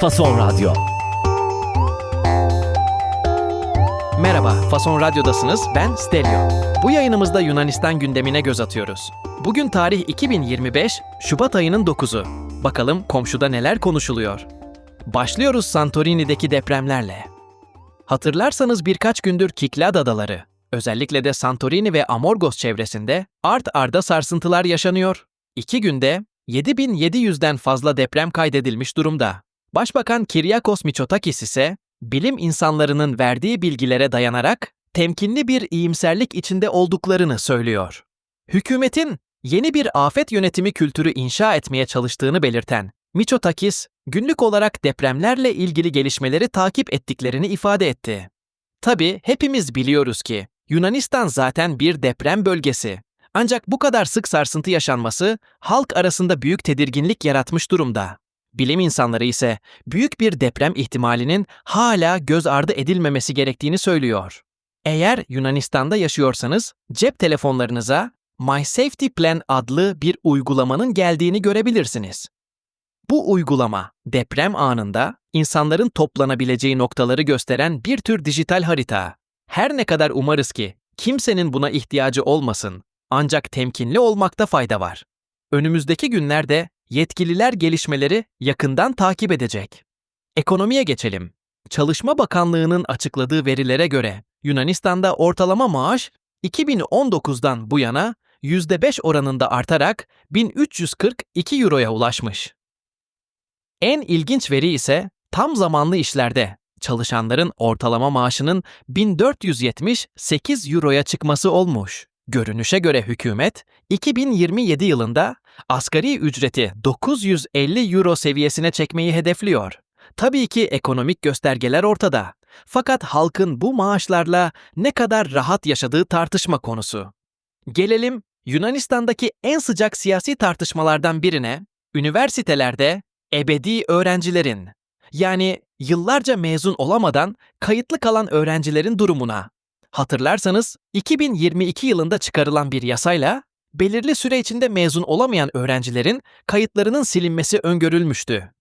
Fason Radyo. Merhaba, Fason Radyo'dasınız. Ben Stelio. Bu yayınımızda Yunanistan gündemine göz atıyoruz. Bugün tarih 2025, Şubat ayının 9'u. Bakalım komşuda neler konuşuluyor. Başlıyoruz Santorini'deki depremlerle. Hatırlarsanız birkaç gündür Kiklad adaları, özellikle de Santorini ve Amorgos çevresinde art arda sarsıntılar yaşanıyor. İki günde 7700'den fazla deprem kaydedilmiş durumda. Başbakan Kiryakos Mitsotakis ise bilim insanlarının verdiği bilgilere dayanarak temkinli bir iyimserlik içinde olduklarını söylüyor. Hükümetin yeni bir afet yönetimi kültürü inşa etmeye çalıştığını belirten Mitsotakis, günlük olarak depremlerle ilgili gelişmeleri takip ettiklerini ifade etti. Tabii hepimiz biliyoruz ki Yunanistan zaten bir deprem bölgesi. Ancak bu kadar sık sarsıntı yaşanması halk arasında büyük tedirginlik yaratmış durumda. Bilim insanları ise büyük bir deprem ihtimalinin hala göz ardı edilmemesi gerektiğini söylüyor. Eğer Yunanistan'da yaşıyorsanız cep telefonlarınıza My Safety Plan adlı bir uygulamanın geldiğini görebilirsiniz. Bu uygulama deprem anında insanların toplanabileceği noktaları gösteren bir tür dijital harita. Her ne kadar umarız ki kimsenin buna ihtiyacı olmasın ancak temkinli olmakta fayda var. Önümüzdeki günlerde yetkililer gelişmeleri yakından takip edecek. Ekonomiye geçelim. Çalışma Bakanlığı'nın açıkladığı verilere göre Yunanistan'da ortalama maaş 2019'dan bu yana %5 oranında artarak 1342 euroya ulaşmış. En ilginç veri ise tam zamanlı işlerde çalışanların ortalama maaşının 1478 euroya çıkması olmuş. Görünüşe göre hükümet 2027 yılında asgari ücreti 950 euro seviyesine çekmeyi hedefliyor. Tabii ki ekonomik göstergeler ortada. Fakat halkın bu maaşlarla ne kadar rahat yaşadığı tartışma konusu. Gelelim Yunanistan'daki en sıcak siyasi tartışmalardan birine, üniversitelerde ebedi öğrencilerin, yani yıllarca mezun olamadan kayıtlı kalan öğrencilerin durumuna. Hatırlarsanız 2022 yılında çıkarılan bir yasayla belirli süre içinde mezun olamayan öğrencilerin kayıtlarının silinmesi öngörülmüştü.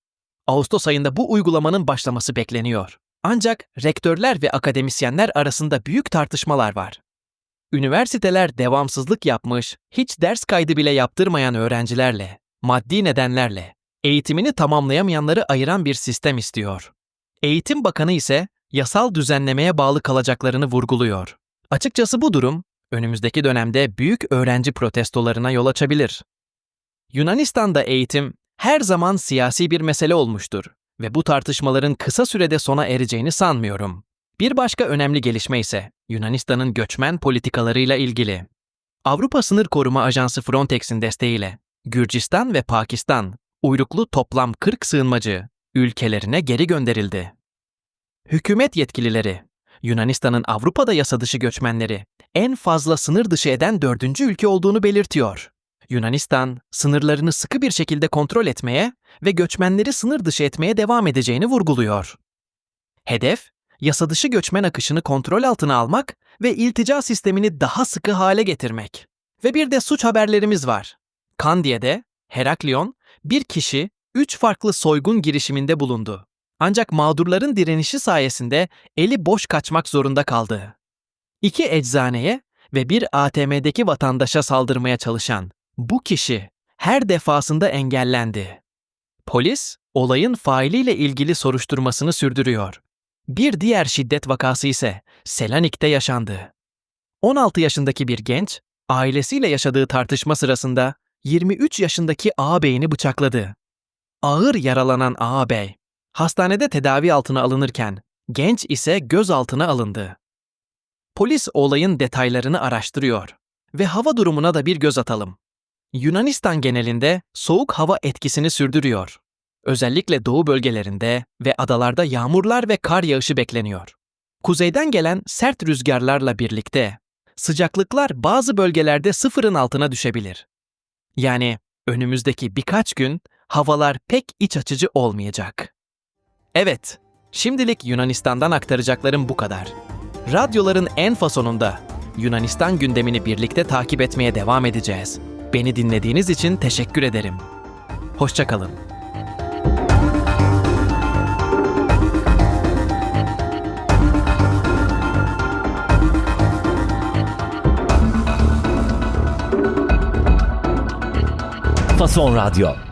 Ağustos ayında bu uygulamanın başlaması bekleniyor. Ancak rektörler ve akademisyenler arasında büyük tartışmalar var. Üniversiteler devamsızlık yapmış, hiç ders kaydı bile yaptırmayan öğrencilerle, maddi nedenlerle, eğitimini tamamlayamayanları ayıran bir sistem istiyor. Eğitim Bakanı ise yasal düzenlemeye bağlı kalacaklarını vurguluyor. Açıkçası bu durum önümüzdeki dönemde büyük öğrenci protestolarına yol açabilir. Yunanistan'da eğitim her zaman siyasi bir mesele olmuştur ve bu tartışmaların kısa sürede sona ereceğini sanmıyorum. Bir başka önemli gelişme ise Yunanistan'ın göçmen politikalarıyla ilgili. Avrupa Sınır Koruma Ajansı Frontex'in desteğiyle Gürcistan ve Pakistan uyruklu toplam 40 sığınmacı ülkelerine geri gönderildi. Hükümet yetkilileri, Yunanistan'ın Avrupa'da yasa dışı göçmenleri en fazla sınır dışı eden dördüncü ülke olduğunu belirtiyor. Yunanistan, sınırlarını sıkı bir şekilde kontrol etmeye ve göçmenleri sınır dışı etmeye devam edeceğini vurguluyor. Hedef, yasa dışı göçmen akışını kontrol altına almak ve iltica sistemini daha sıkı hale getirmek. Ve bir de suç haberlerimiz var. Kandiye'de Heraklion, bir kişi üç farklı soygun girişiminde bulundu. Ancak mağdurların direnişi sayesinde eli boş kaçmak zorunda kaldı. İki eczaneye ve bir ATM'deki vatandaşa saldırmaya çalışan bu kişi her defasında engellendi. Polis, olayın failiyle ilgili soruşturmasını sürdürüyor. Bir diğer şiddet vakası ise Selanik'te yaşandı. 16 yaşındaki bir genç, ailesiyle yaşadığı tartışma sırasında 23 yaşındaki ağabeyini bıçakladı. Ağır yaralanan ağabey, hastanede tedavi altına alınırken genç ise gözaltına alındı. Polis olayın detaylarını araştırıyor ve hava durumuna da bir göz atalım. Yunanistan genelinde soğuk hava etkisini sürdürüyor. Özellikle doğu bölgelerinde ve adalarda yağmurlar ve kar yağışı bekleniyor. Kuzeyden gelen sert rüzgarlarla birlikte sıcaklıklar bazı bölgelerde sıfırın altına düşebilir. Yani önümüzdeki birkaç gün havalar pek iç açıcı olmayacak. Evet, şimdilik Yunanistan'dan aktaracaklarım bu kadar. Radyoların en fasonunda Yunanistan gündemini birlikte takip etmeye devam edeceğiz. Beni dinlediğiniz için teşekkür ederim. Hoşçakalın. Fason Radyo